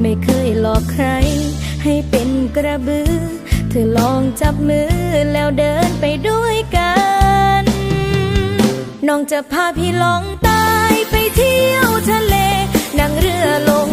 ไม่เคยหลอกใคร ให้เป็นกระบือ เธอลองจับมือแล้วเดินไปด้วยกัน น้องจะพาพี่ลองตายไปเที่ยวทะเลนั่งเรือลง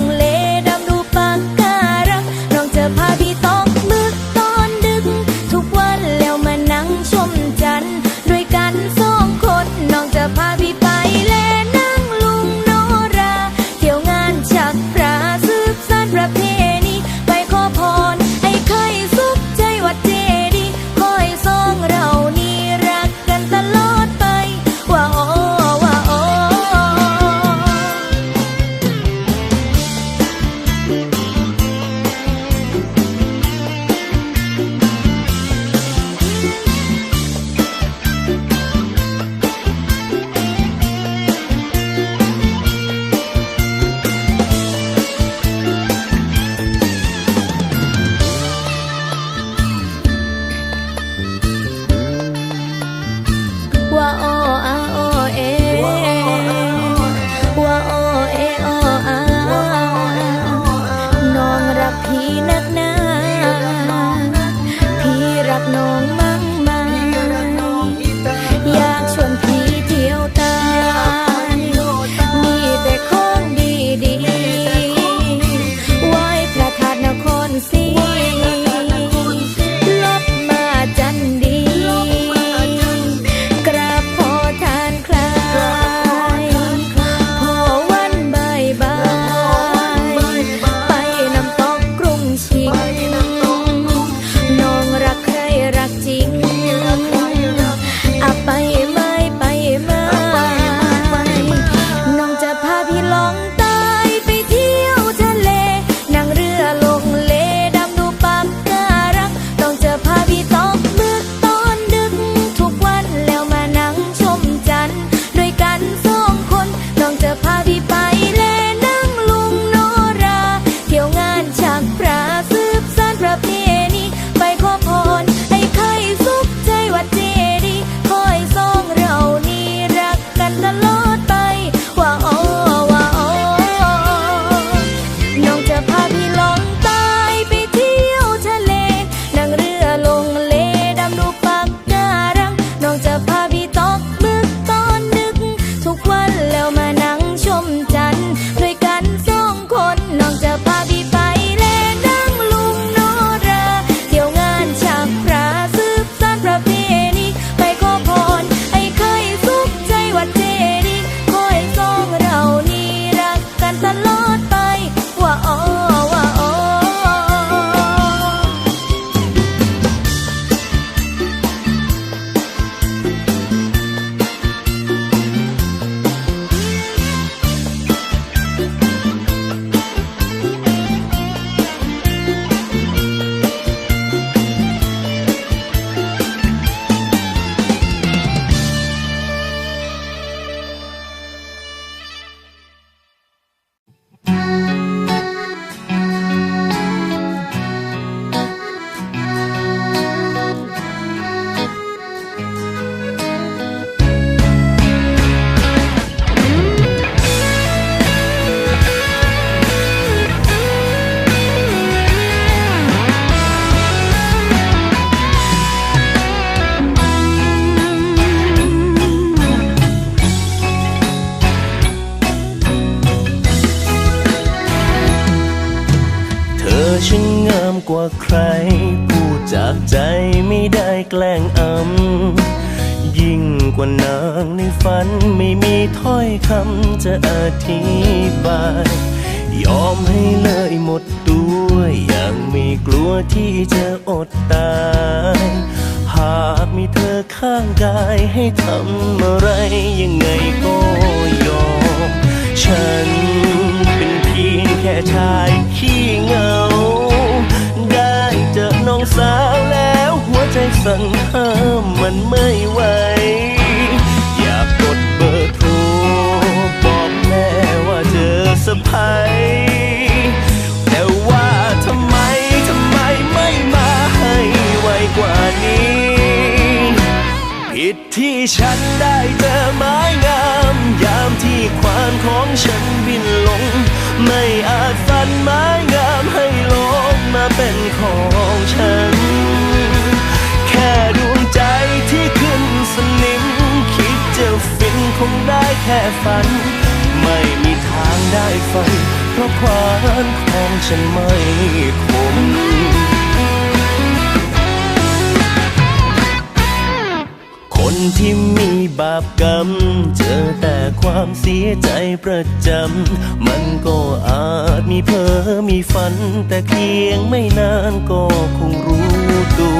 รักจริง กว่านางในฝันไม่มีถ้อยคำจะอธิบาย ยอมให้เลยหมดตัวอย่างไม่กลัวที่จะอดตาย หากมีเธอข้างกายให้ทำอะไรยังไงก็ยอม ฉันเป็นเพียงแค่ชายขี้เหงา น้องสั่งห้ามมันไม่ไหว อยากกดเบอร์โทรบอกแม่ว่าเจอสะพายแต่ว่าทำไมทำไมไม่มาให้ไวกว่านี้ ผิดที่ฉันได้ ฝัน ไม่มีทางได้ฝันเพราะควานของฉันไม่คมคนที่มีบาปกรรม เจอแต่ความเสียใจประจำ มันก็อาจมีเพ้อมีฝัน แต่เพียงไม่นานก็คงรู้ตัว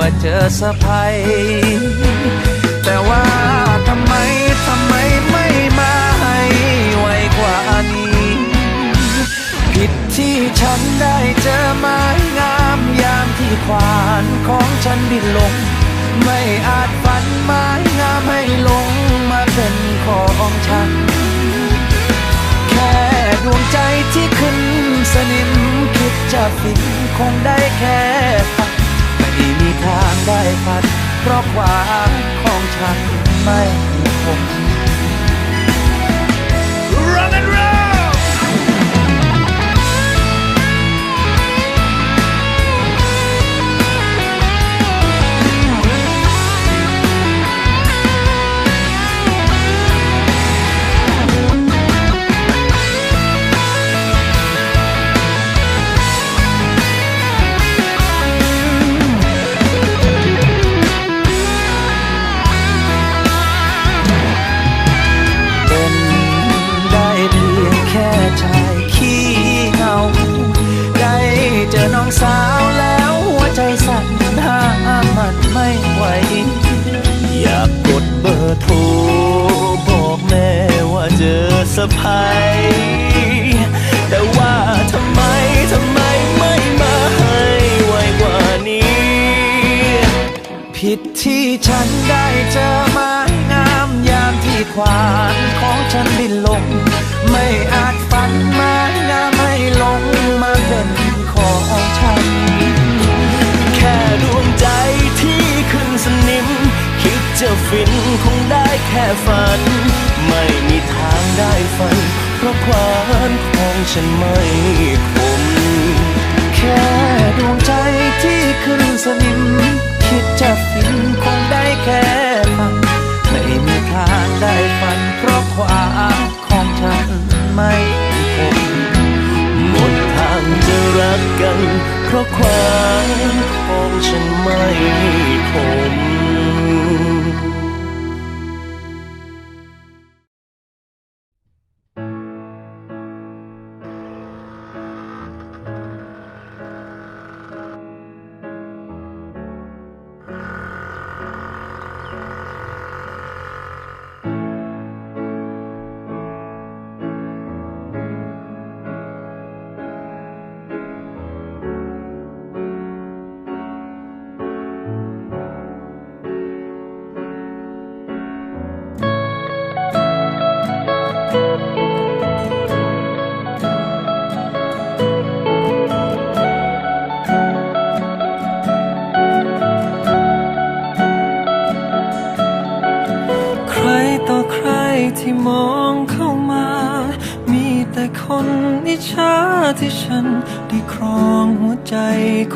ว่าเจอสะพายแต่ว่าทำไมทำไมไม่มาให้ไวกว่านี้ ผิดที่ฉันได้เจอไม้งามยามที่ควานของฉันบินลง ไม่อาจฝันไม้งามให้ลงมาเป็นของฉัน แค่ดวงใจที่ขึ้นสนิมคิดจะฟินคงได้แค่ ทางได้ฝันเพราะความของฉันไม่คง Run and run ะพายแต่ว่าทำไมทำไมไม่มาให้ไวกว่านี้ ผิดที่ฉันได้เจอไม้งามยามที่ควานของฉันบินลง ไม่อาจฝันไม้งามให้ลงมาเป็นของฉัน จะฟินคงได้แค่ฝัน ไม่มีทางได้ฝัน เพราะความของฉันไม่คม แค่ดวงใจที่ขึ้นสนิม คิดจะฟินคงได้แค่ฝัน ไม่มีทางได้ฝัน เพราะความ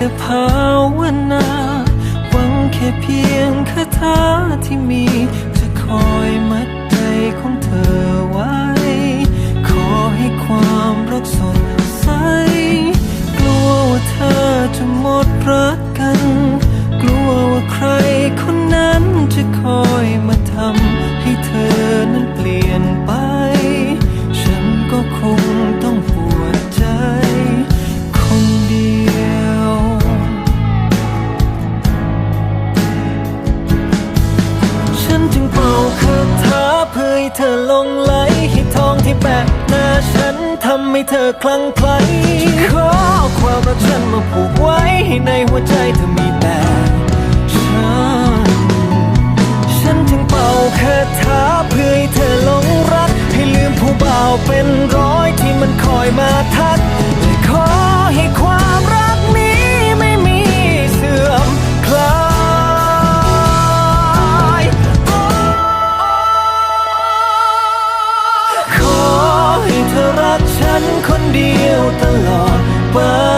แต่ภาวนาหวังแค่เพียงคาถาที่มี จะคอยมัดใจของเธอไว้ ขอให้ความรักสดใส กลัวว่าเธอจะหมดรักกัน กลัวว่าใครคนนั้นจะคอย จึงเป่าคาถาเพื่อให้เธอลงไหลให้ทองที่แปะหน้าฉันทำให้เธอคลั่งไคล้ขอความรักฉันมาผูกไว้ให้ในหัวใจเธอมีแต่ฉันฉันจึงเป่าคาถาเพื่อให้เธอลงรัก ให้ลืมผู้บ่าวเป็นร้อยที่มันคอยมาทักและขอให้ความรัก อ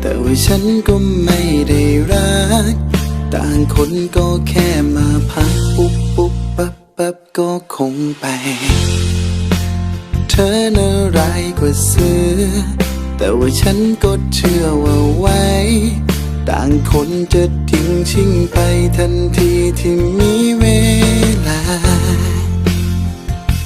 แต่ว่าฉันก็ไม่ได้รัก ต่างคนก็แค่มาพักปุ๊บปุ๊บปั๊บปั๊บก็คงไป เธอน่าร้ายกว่าเสือ แต่ว่าฉันก็เชื่อว่าไว้ ต่างคนจะทิ้งชิงไปทันทีที่มีเวลา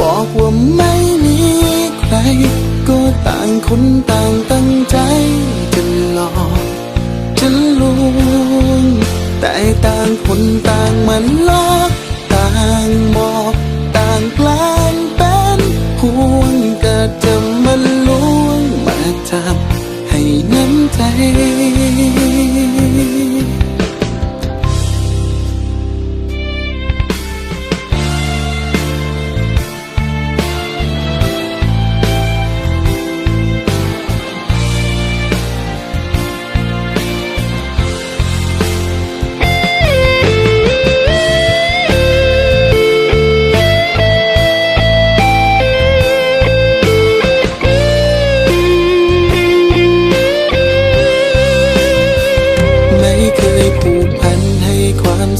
บอกว่าไม่มีใคร ก็ต่างคนต่างตั้งใจจะหลอกจะลวงแต่ต่างคนต่างมันลอกต่างบอกต่างกล้า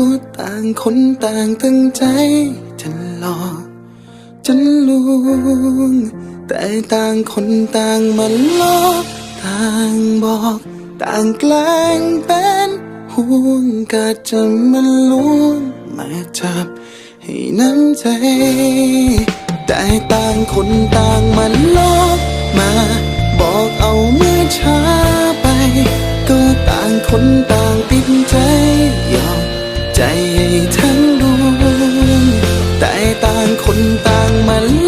ก็ต่างคนต่างตั้งใจจะหลอกจะลวง แต่ต่างคนต่างมันลอกต่างบอก ต่างแกล้งเป็นห่วงก็จะมาลวงมาจับให้น้ำใจ แต่ต่างคนต่างมันลอกมา บอกเอาเมื่อช้าไป ก็ต่างคนต่างติดใจยอม ใจให้ทั้งดวงแต่ต่างคนต่างมันลอกวัน